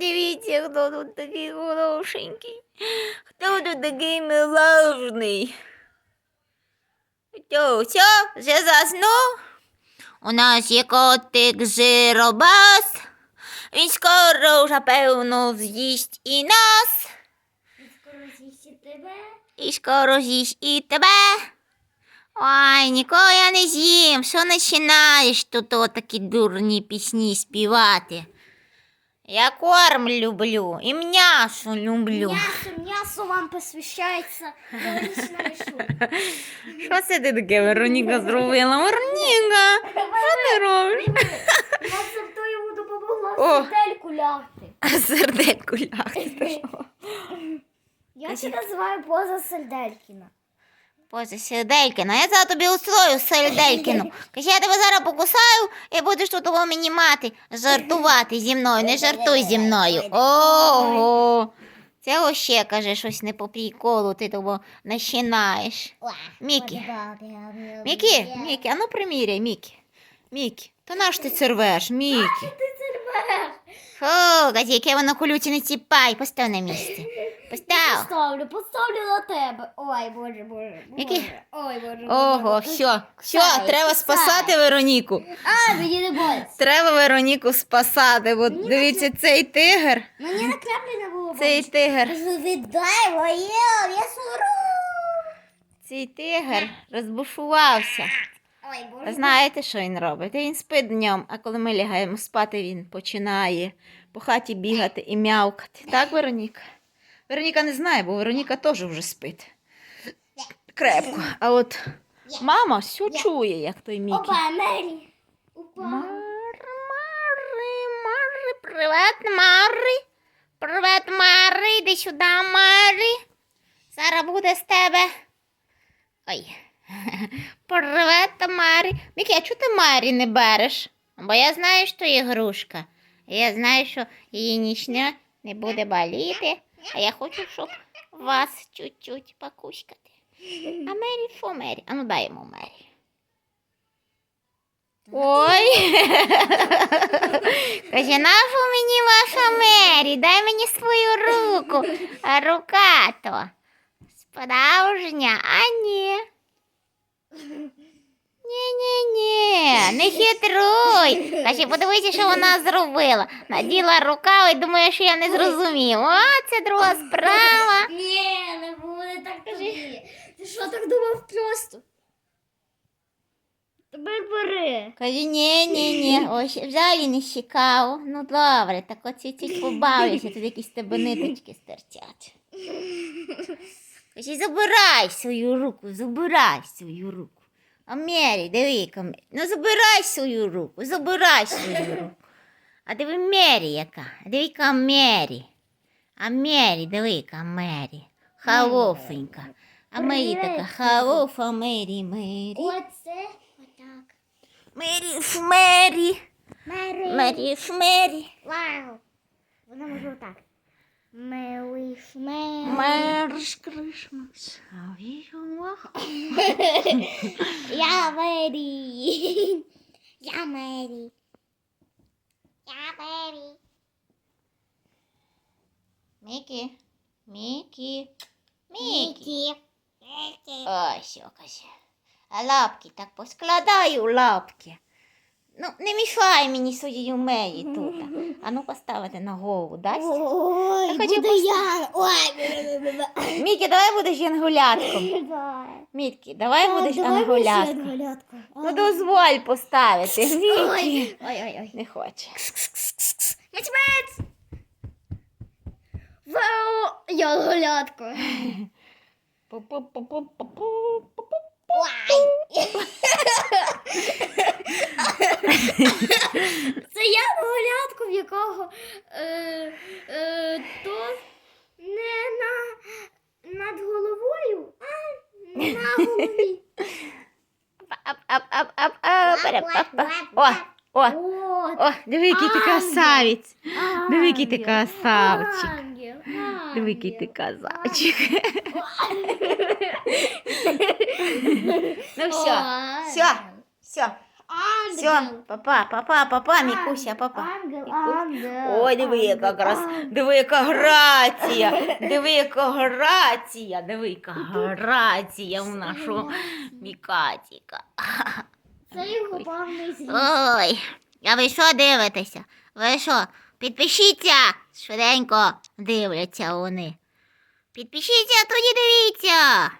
Дивіться, хто тут такий хорошенький. Хто тут такий милажний? То, все, вже заснув? У нас є котик жиробас. Він скоро вже, певно, з'їсть і нас. Скоро з'їсти тебе. І скоро з'їсть і тебе. Ой, нікого я не з'їм. Що починаєш тут такі дурні пісні співати? Я корм люблю і м'ясо люблю. М'ясо, м'ясо вам посвящається. Говоріть на. Що це ти таке, Вероніка, зробила? Вероніка, що ти робиш? Я йому допомогла О. в лягти. Серденьку лягти. Я це називаю поза Сельделькіна. Поза Серделькіна, я зараз тобі устрою Серделькіну. Каже, я тебе зараз покусаю і будеш тут того мені мати жартувати зі мною. Не жартуй зі мною. Ого. Це ще каже щось не по приколу, ти того починаєш. Мікі. Мікі, Мікі, а ну приміряй, Мікі. Мікі, то наш ти це рвеш, Мікі. Фу, газі, яке воно колюче не ціпай, постав на місці. Постав. Поставлю, поставлю на тебе. Ой, боже, боже. Боже. Ой, боже. Ого, боже. все, все, Кусай, треба кусай. спасати Вероніку. А, мені не боїться. Треба Вероніку спасати, бо дивіться, цей тигр, Мені на було цей тигр, Віддай моє, я суру. цей тигр розбушувався. Ой, боже. знаєте, що він робить? Він спить днем, а коли ми лягаємо спати, він починає по хаті бігати і м'явкати. Так, Вероніка? Вероніка не знає, бо Вероніка теж вже спить. Крепко. А от мама все чує, як той Мікі. Опа, Мері. Опа. Мари, Мари, привет, Мари. Привет, Мари, іди сюди, Мари. Зараз буде з тебе. Ой. Привет, Марі. Мікі, а чого ти Марі не береш? Бо я знаю, що ігрушка. Я знаю, що її нічня не буде боліти, а я хочу, щоб вас чуть-чуть покуськати. А Мері фу, Мері. А ну дай йому Мері. Ой. Каже, нафу мені ваша Мері, дай мені свою руку. А рука то справжня, а ні. Ні-ні-ні, не Хитруй. Каже, подивися, що вона зробила. Наділа рукав і думає, що я не зрозумів. О, це друга справа. Ні, не буде так тобі. Ти що так думав просто? Тепер бери. Каже, ні, ні, ні, ось взагалі не цікаво. Ну добре, так от чуть побавлюся, тут якісь тебе ниточки стирчать. Каже, забирай свою руку, забирай свою руку. А Мері, диви-ка, ну забирай свою руку, забирай свою руку. А диви Мері яка, диви-ка Мері. А Мері, диви-ка Мері, халофенька. А Мері така халофа, Мері, Мері. Оце отак. Мері, Мері. Мері. Мері Шмері. Вау. Вона може отак. Мері шмері. Мерш Кришмас. Я Мері. Я Мері. Я Мері. Мікі. Мікі. Мікі. Мікі. Ой, каже. А лапки так поскладаю лапки. Ну, не мішай мені своєю меї тут. А ну поставити на голову, дасть? Ой, Я буде пос- я. Ой. Мікі, давай будеш янгулятком. Давай. Міткі, давай будеш Давай будеш янгулятком. анголятком. Ну дозволь поставити. Мікі. Ой, ой, ой. Не хоче. Мець-мець! Вау! Я анголятко. Пу-пу-пу-пу-пу-пу-пу. Ой. Це я анголятко, в якого е, е, то не на, над головою, а на голові. О, о, От. о, диви, який ти Ангел. красавець. Диви, який ти Ангел. красавчик. Ангел, Диви, який ти ангел. красавчик. Ну все, все, все. Все, папа, папа, папа, Мікуся, папа. Ангел, ангел. Ой, диви, яка крас, диви, яка грація, диви, яка грація, диви, яка грація у нашого Мікатіка. Це його повний зріст. Ой, а ви що дивитеся? Ви що? Підпишіться! Швиденько дивляться вони. Підпишіться, тоді дивіться.